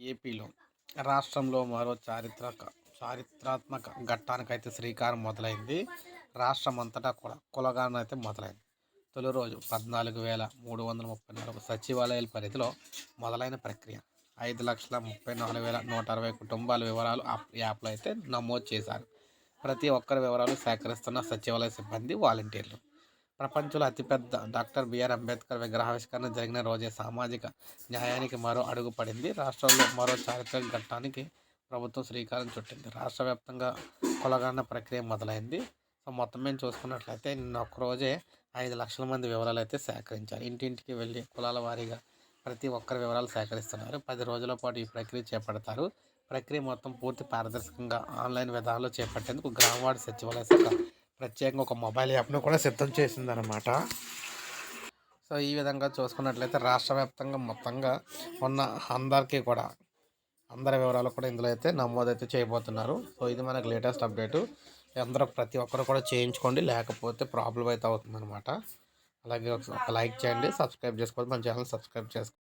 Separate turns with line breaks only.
ఏపీలో రాష్ట్రంలో మరో చారిత్రక చారిత్రాత్మక ఘట్టానికైతే శ్రీకారం మొదలైంది. రాష్ట్రం అంతటా కూడా కులగానం అయితే మొదలైంది. తొలి రోజు పద్నాలుగు వేల మూడు వందల ముప్పై నాలుగు సచివాలయాల పరిధిలో మొదలైన ప్రక్రియ. ఐదు లక్షల ముప్పై నాలుగు వేల నూట అరవై కుటుంబాల వివరాలు ఆ యాప్లో అయితే నమోదు చేశారు. ప్రతి ఒక్కరి వివరాలు సేకరిస్తున్న సచివాలయ సిబ్బంది వాలంటీర్లు. ప్రపంచంలో అతిపెద్ద డాక్టర్ బిఆర్ అంబేద్కర్ విగ్రహావిష్కరణ జరిగిన రోజే సామాజిక న్యాయానికి మరో అడుగు పడింది. రాష్ట్రంలో మరో చారిత్రక ఘట్టానికి ప్రభుత్వం శ్రీకారం చుట్టింది. రాష్ట్ర వ్యాప్తంగా కొలగాన ప్రక్రియ మొదలైంది. సో మొత్తం మేము చూసుకున్నట్లయితే నిన్న ఒక్కరోజే ఐదు లక్షల మంది వివరాలు అయితే సేకరించారు. ఇంటింటికి వెళ్ళి కులాల వారీగా ప్రతి ఒక్కరి వివరాలు సేకరిస్తున్నారు. పది రోజుల పాటు ఈ ప్రక్రియ చేపడతారు. ప్రక్రియ మొత్తం పూర్తి పారదర్శకంగా ఆన్లైన్ విధానంలో చేపట్టేందుకు గ్రామవాడ సచివాలయ శాఖ ప్రత్యేకంగా ఒక మొబైల్ యాప్ను కూడా సిద్ధం చేసిందనమాట సో ఈ విధంగా చూసుకున్నట్లయితే రాష్ట్ర వ్యాప్తంగా మొత్తంగా ఉన్న అందరికీ కూడా అందరి వివరాలు కూడా ఇందులో అయితే నమోదైతే చేయబోతున్నారు. సో ఇది మనకు లేటెస్ట్ అప్డేటు. అందరూ ప్రతి ఒక్కరు కూడా చేయించుకోండి. లేకపోతే ప్రాబ్లం అయితే అవుతుందన్నమాట. అలాగే ఒక లైక్ చేయండి. సబ్స్క్రైబ్ చేసుకోవాలి మన ఛానల్ సబ్స్క్రైబ్ చేసుకోండి